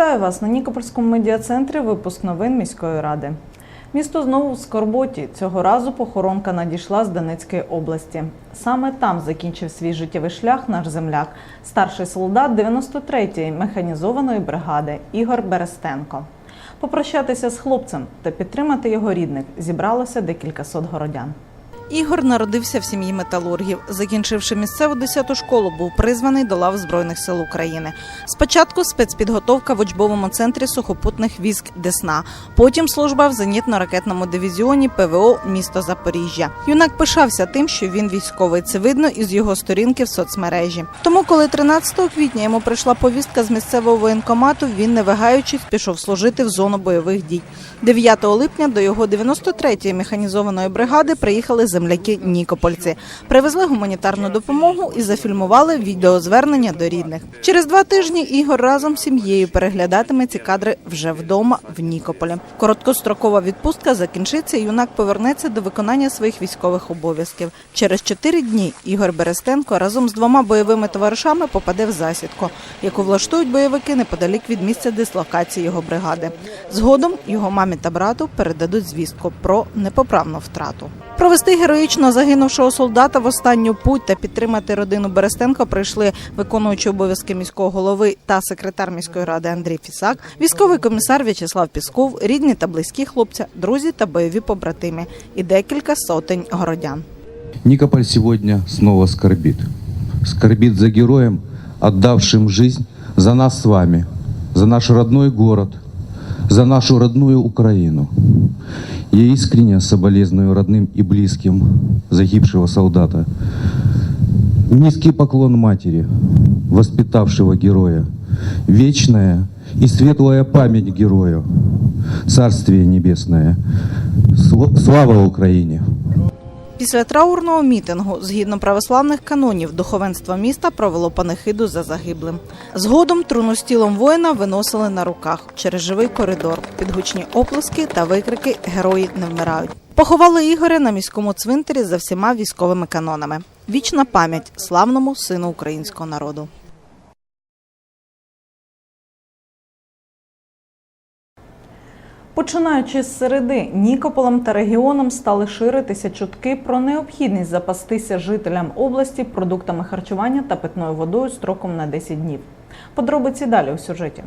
Вітаю вас на Нікопольському медіа-центрі. Випуск новин міської ради. Місто знову в скорботі. Цього разу похоронка надійшла з Донецької області. Саме там закінчив свій життєвий шлях наш земляк, старший солдат 93-ї механізованої бригади Ігор Берестенко. Попрощатися з хлопцем та підтримати його рідних зібралося декілька сот городян. Ігор народився в сім'ї металургів. Закінчивши місцеву 10-ту школу, був призваний до лав Збройних сил України. Спочатку спецпідготовка в учбовому центрі сухопутних військ Десна. Потім служба в зенітно-ракетному дивізіоні ПВО місто Запоріжжя. Юнак пишався тим, що він військовий. Це видно із його сторінки в соцмережі. Тому, коли 13 квітня йому прийшла повістка з місцевого воєнкомату, він не вагаючись пішов служити в зону бойових дій. 9 липня до його 93-ї механізованої бригади приїхали земляки Нікопольці, привезли гуманітарну допомогу і зафільмували відеозвернення до рідних. Через два тижні Ігор разом з сім'єю переглядатиме ці кадри вже вдома в Нікополі. Короткострокова відпустка закінчиться. і Юнак повернеться до виконання своїх військових обов'язків. Через чотири дні Ігор Берестенко разом з двома бойовими товаришами попаде в засідку, яку влаштують бойовики неподалік від місця дислокації його бригади. Згодом його мамі та брату передадуть звістку про непоправну втрату. Провести героїчно загинувшого солдата в останню путь та підтримати родину Берестенко прийшли виконуючий обов'язки міського голови та секретар міської ради Андрій Фісак, військовий комісар В'ячеслав Пісков, рідні та близькі хлопця, друзі та бойові побратими і декілька сотень городян. Никополь сегодня снова скорбит. Скорбит за героем, отдавшим жизнь за нас с вами, за наш родной город, за нашу родную Украину. Я искренне соболезную родным и близким загибшего солдата. Низкий поклон матери, воспитавшего героя. Вечная и светлая память герою. Царствие небесное. Сл- Слава Украине! Після траурного мітингу, згідно православних канонів, духовенство міста провело панихиду за загиблим. Згодом труну з тілом воїна виносили на руках через живий коридор. підгучні оплески та викрики Герої не вмирають. Поховали Ігоря на міському цвинтарі за всіма військовими канонами. Вічна пам'ять славному сину українського народу. Починаючи з середи, Нікополем та регіоном стали ширитися чутки про необхідність запастися жителям області продуктами харчування та питною водою строком на 10 днів. Подробиці далі у сюжеті.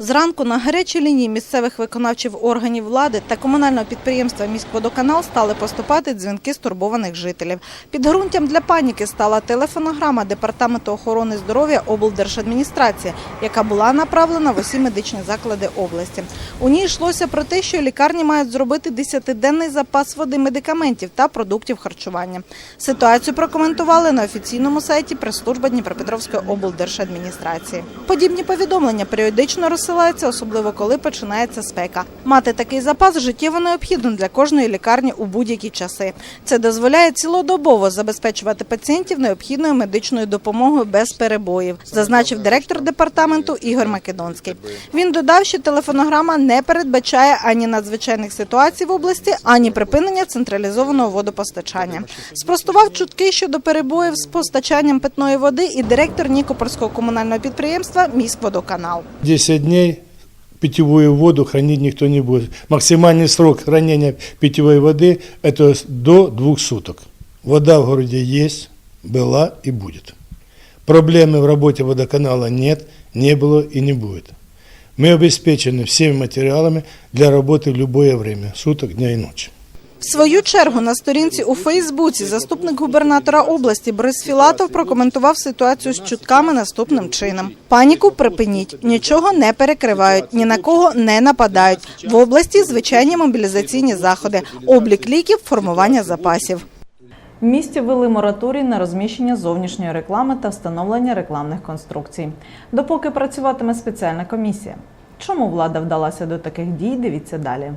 Зранку на гарячій лінії місцевих виконавчих органів влади та комунального підприємства «Міськводоканал» стали поступати дзвінки стурбованих жителів. Підґрунтям для паніки стала телефонограма Департаменту охорони здоров'я облдержадміністрації, яка була направлена в усі медичні заклади області. У ній йшлося про те, що лікарні мають зробити 10-денний запас води, медикаментів та продуктів харчування. Ситуацію прокоментували на офіційному сайті прес-служби Дніпропетровської облдержадміністрації. Подібні повідомлення періодично розсилаються, особливо коли починається спека. Мати такий запас життєво необхідно для кожної лікарні у будь-які часи. Це дозволяє цілодобово забезпечувати пацієнтів необхідною медичною допомогою без перебоїв, зазначив директор департаменту Ігор Македонський. Він додав, що телефонограма не передбачає ані надзвичайних ситуацій в області, ані припинення централізованого водопостачання. Спростував чутки щодо перебоїв з постачанням питної води і директор Нікопольського комунального підприємства Міськводоканал. 10 дней питьевую воду хранить никто не будет. Максимальный срок хранения питьевой воды – это до двух суток. Вода в городе есть, была и будет. Проблемы в работе водоканала нет, не было и не будет. Мы обеспечены всеми материалами для работы в любое время, суток, дня и ночи. В свою чергу на сторінці у Фейсбуці заступник губернатора області Борис Філатов прокоментував ситуацію з чутками наступним чином: паніку припиніть, нічого не перекривають, ні на кого не нападають. В області звичайні мобілізаційні заходи, облік ліків, формування запасів. В місті ввели мораторій на розміщення зовнішньої реклами та встановлення рекламних конструкцій. Допоки працюватиме спеціальна комісія. Чому влада вдалася до таких дій? Дивіться далі.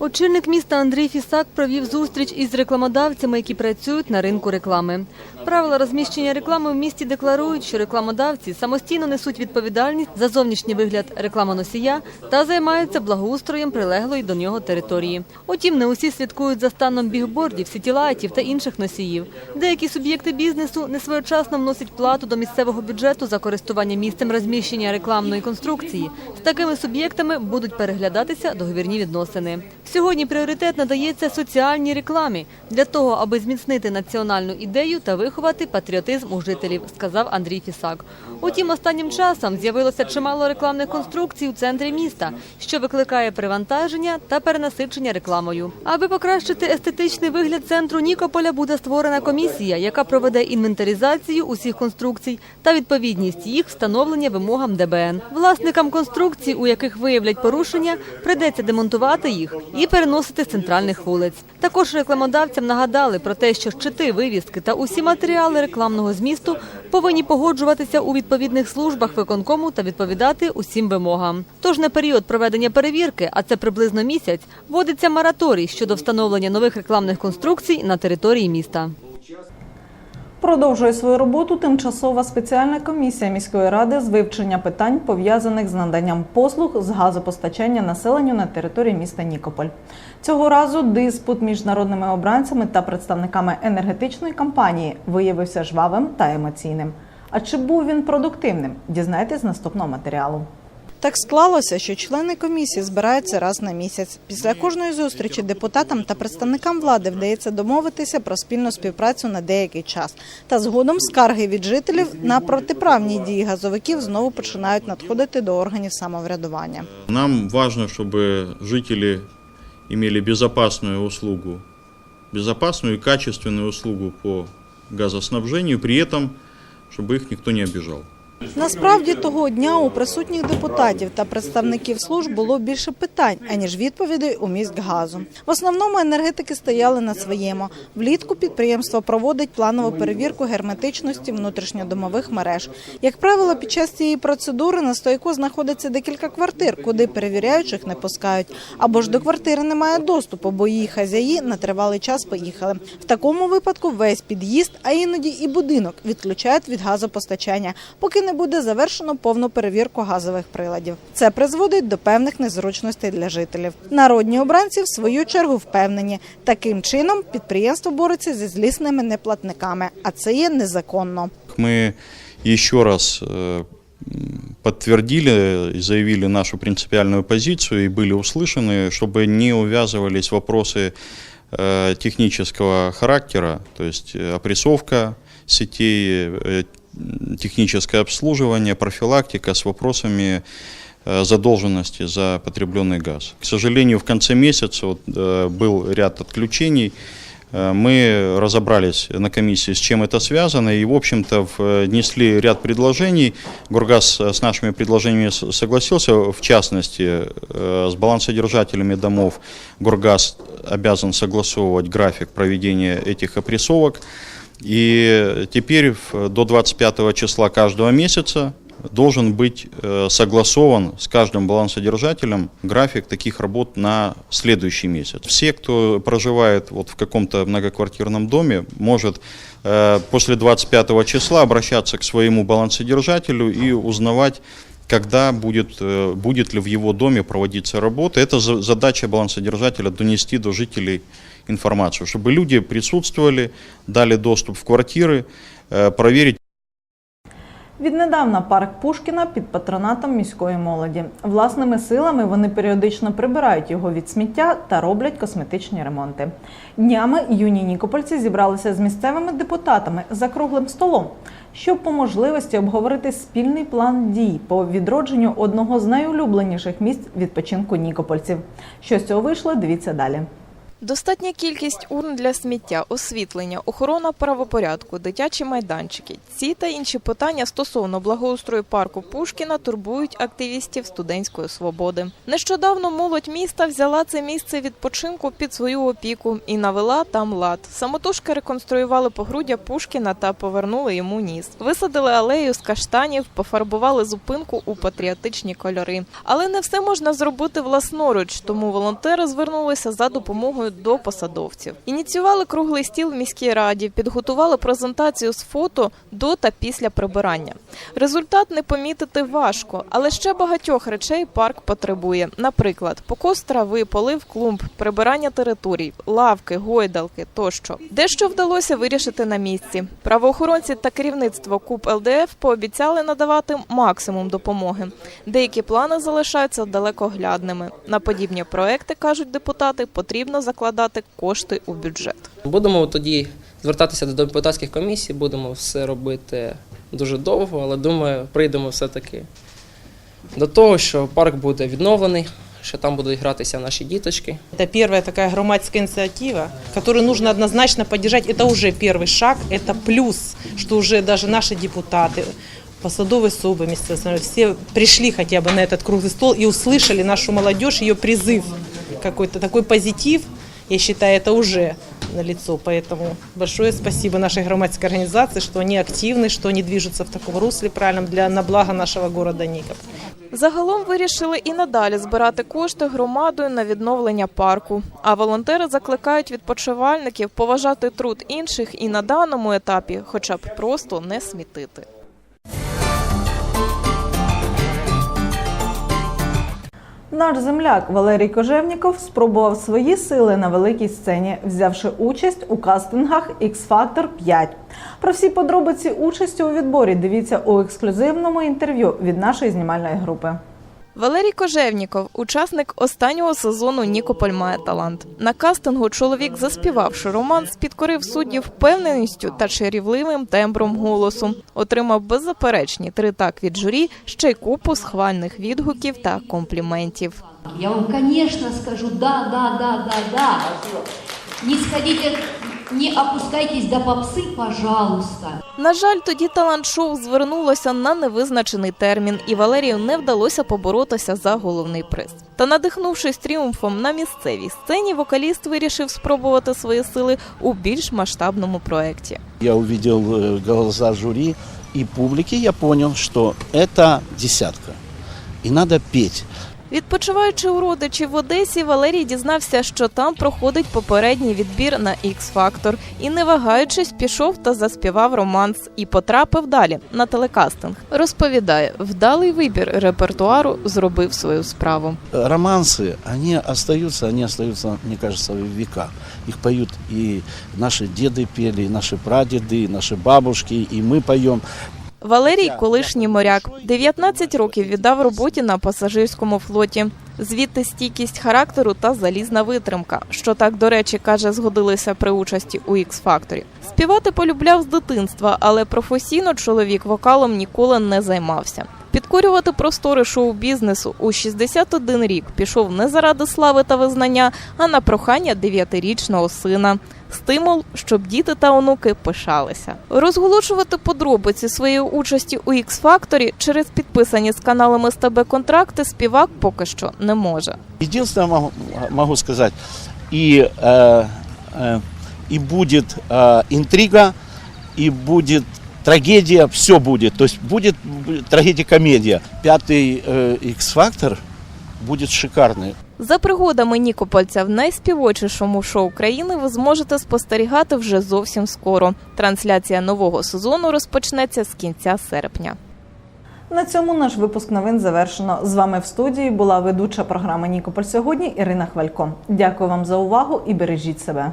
Очільник міста Андрій Фісак провів зустріч із рекламодавцями, які працюють на ринку реклами. Правила розміщення реклами в місті декларують, що рекламодавці самостійно несуть відповідальність за зовнішній вигляд рекламоносія та займаються благоустроєм прилеглої до нього території. Утім, не усі слідкують за станом бігбордів, сітілайтів та інших носіїв. Деякі суб'єкти бізнесу несвоєчасно вносять плату до місцевого бюджету за користування місцем розміщення рекламної конструкції. З такими суб'єктами будуть переглядатися договірні відносини. Сьогодні пріоритет надається соціальній рекламі для того, аби зміцнити національну ідею та виховати патріотизм у жителів, сказав Андрій Фісак. Утім, останнім часом з'явилося чимало рекламних конструкцій у центрі міста, що викликає привантаження та перенасичення рекламою. Аби покращити естетичний вигляд центру Нікополя, буде створена комісія, яка проведе інвентаризацію усіх конструкцій та відповідність їх встановлення вимогам ДБН. Власникам конструкцій, у яких виявлять порушення, придеться демонтувати їх і переносити з центральних вулиць. Також рекламодавцям нагадали про те, що щити, вивіски та усі матеріали рекламного змісту повинні погоджуватися у відповідних службах виконкому та відповідати усім вимогам. Тож на період проведення перевірки, а це приблизно місяць, вводиться мораторій щодо встановлення нових рекламних конструкцій на території міста. Продовжує свою роботу тимчасова спеціальна комісія міської ради з вивчення питань, пов'язаних з наданням послуг з газопостачання населенню на території міста Нікополь. Цього разу диспут між народними обранцями та представниками енергетичної компанії виявився жвавим та емоційним. А чи був він продуктивним? Дізнайтесь з наступного матеріалу. Так склалося, що члени комісії збираються раз на місяць. Після кожної зустрічі депутатам та представникам влади вдається домовитися про спільну співпрацю на деякий час. Та згодом скарги від жителів на протиправні дії газовиків знову починають надходити до органів самоврядування. Нам важно, чтобы жители имели безопасную услугу, безопасную и качественную услугу по газоснабжению, при этом, чтобы их никто не обижал. Насправді того дня у присутніх депутатів та представників служб було більше питань, аніж відповідей у міськгазу. В основному енергетики стояли на своєму. Влітку підприємство проводить планову перевірку герметичності внутрішньодомових мереж. Як правило, під час цієї процедури на стойку знаходиться декілька квартир, куди перевіряючих не пускають. Або ж до квартири немає доступу, бо її хазяї на тривалий час поїхали. В такому випадку весь під'їзд, а іноді і будинок відключають від газопостачання, поки не буде завершено повну перевірку газових приладів. Це призводить до певних незручностей для жителів. Народні обранці в свою чергу впевнені, таким чином підприємство бореться зі злісними неплатниками, а це є незаконно. Мы еще раз э, м, подтвердили и заявили нашу принципиальную позицию и были услышаны, чтобы не увязывались вопросы э, технического характера, то есть э, опрессовка сетей, э, техническое обслуживание, профилактика с вопросами э, задолженности за потребленный газ. К сожалению, в конце месяца вот, э, был ряд отключений. Э, Мы разобрались на комиссии, с чем это связано, и, в общем-то, внесли ряд предложений. Гургаз с нашими предложениями согласился, в частности, с балансодержателями домов Гургаз обязан согласовывать график проведения этих опрессовок. И теперь до 25 числа каждого месяца должен быть э, согласован с каждым балансодержателем график таких работ на следующий месяц. Все, кто проживает вот в каком-то многоквартирном доме, может э, после 25 числа обращаться к своему балансодержателю и узнавать, когда будет, э, будет ли в его доме проводиться работа. Это за- задача балансодержателя донести до жителей информацию, чтобы люди присутствовали, дали доступ в квартиры, э, проверить Віднедавна парк Пушкіна під патронатом міської молоді. Власними силами вони періодично прибирають його від сміття та роблять косметичні ремонти. Днями юні нікопольці зібралися з місцевими депутатами за круглим столом, щоб по можливості обговорити спільний план дій по відродженню одного з найулюбленіших місць відпочинку нікопольців. Що з цього вийшло, дивіться далі. Достатня кількість урн для сміття, освітлення, охорона правопорядку, дитячі майданчики. Ці та інші питання стосовно благоустрою парку Пушкіна турбують активістів студентської свободи. Нещодавно молодь міста взяла це місце відпочинку під свою опіку і навела там лад. Самотужки реконструювали погруддя Пушкіна та повернули йому ніс. Висадили алею з каштанів, пофарбували зупинку у патріотичні кольори. Але не все можна зробити власноруч, тому волонтери звернулися за допомогою до посадовців. Ініціювали круглий стіл в міській раді, підготували презентацію з фото до та після прибирання. Результат не помітити важко, але ще багатьох речей парк потребує. Наприклад, покос трави, полив клумб, прибирання територій, лавки, гойдалки тощо. Дещо вдалося вирішити на місці. Правоохоронці та керівництво КУП ЛДФ пообіцяли надавати максимум допомоги. Деякі плани залишаються далекоглядними. На подібні проекти кажуть депутати, потрібно закладати кошти у бюджет. Будемо тоді звертатися до депутатських комісій, будемо все робити дуже довго, але думаю, прийдемо все-таки до того, що парк буде відновлений, що там будуть гратися наші діточки. Это первая такая громадская инициатива, которую нужно однозначно поддержать. Это уже первый шаг, это плюс, что уже даже наши депутаты, посадовые особы местного самоврядения, все пришли хотя бы на этот круглый стол и услышали нашу молодежь, ее призыв, какой-то такой позитив. Я считаю, это уже на лицо. Поэтому большое спасибо нашей громадской организации, что они активны, что они движутся в таком русле правильном для, на благо нашего города Никоп. Загалом вирішили і надалі збирати кошти громадою на відновлення парку. А волонтери закликають відпочивальників поважати труд інших і на даному етапі, хоча б просто не смітити. Наш земляк Валерій Кожевніков спробував свої сили на великій сцені, взявши участь у кастингах X Factor 5. Про всі подробиці участі у відборі дивіться у ексклюзивному інтерв'ю від нашої знімальної групи. Валерій Кожевніков, учасник останнього сезону Нікополь має талант. На кастингу чоловік, заспівавши романс, підкорив суддів впевненістю та чарівливим тембром голосу. Отримав беззаперечні три так від журі, ще й купу схвальних відгуків та компліментів. Я вам, конечно, скажу, да, да, да, да, да. Не сходите, не опускайтесь до попсы, пожалуйста. На жаль, тоді талант-шоу звернулося на невизначений термін, і Валерію не вдалося поборотися за головний приз. Та надихнувшись тріумфом на місцевій сцені, вокаліст вирішив спробувати свої сили у більш масштабному проєкті. Я увидел э, глаза жюри и публики, я понял, что это десятка. И надо петь. Відпочиваючи у родичів в Одесі, Валерій дізнався, що там проходить попередній відбір на x Factor і, не вагаючись, пішов та заспівав романс і потрапив далі на телекастинг. Розповідає, вдалий вибір репертуару зробив свою справу. Э, Романсы, они остаются, они остаются, мне кажется, в века. Их поют и наши деды пели, и наши прадеды, и наши бабушки, и мы поем. Валерій колишній моряк. 19 років віддав роботі на пасажирському флоті. Звідти стійкість характеру та залізна витримка, що так, до речі, каже, згодилися при участі у x факторі. Співати полюбляв з дитинства, але професійно чоловік вокалом ніколи не займався. Підкорювати простори шоу-бізнесу у 61 рік пішов не заради слави та визнання, а на прохання дев'ятирічного сина. Стимул, щоб діти та онуки пишалися. Розголошувати подробиці своєї участі у x Factor через підписані з каналами СТБ контракти співак поки що не може. Единственное могу, могу сказать, и, э, э, и будет э, интрига, и будет трагедия, все будет. То есть будет трагедия-комедия. Пятый э, X-фактор будет шикарный. За пригодами Нікопольця в найспівочішому шоу країни ви зможете спостерігати вже зовсім скоро. Трансляція нового сезону розпочнеться з кінця серпня. На цьому наш випуск новин завершено. З вами в студії була ведуча програми Нікополь сьогодні Ірина Хвалько. Дякую вам за увагу і бережіть себе.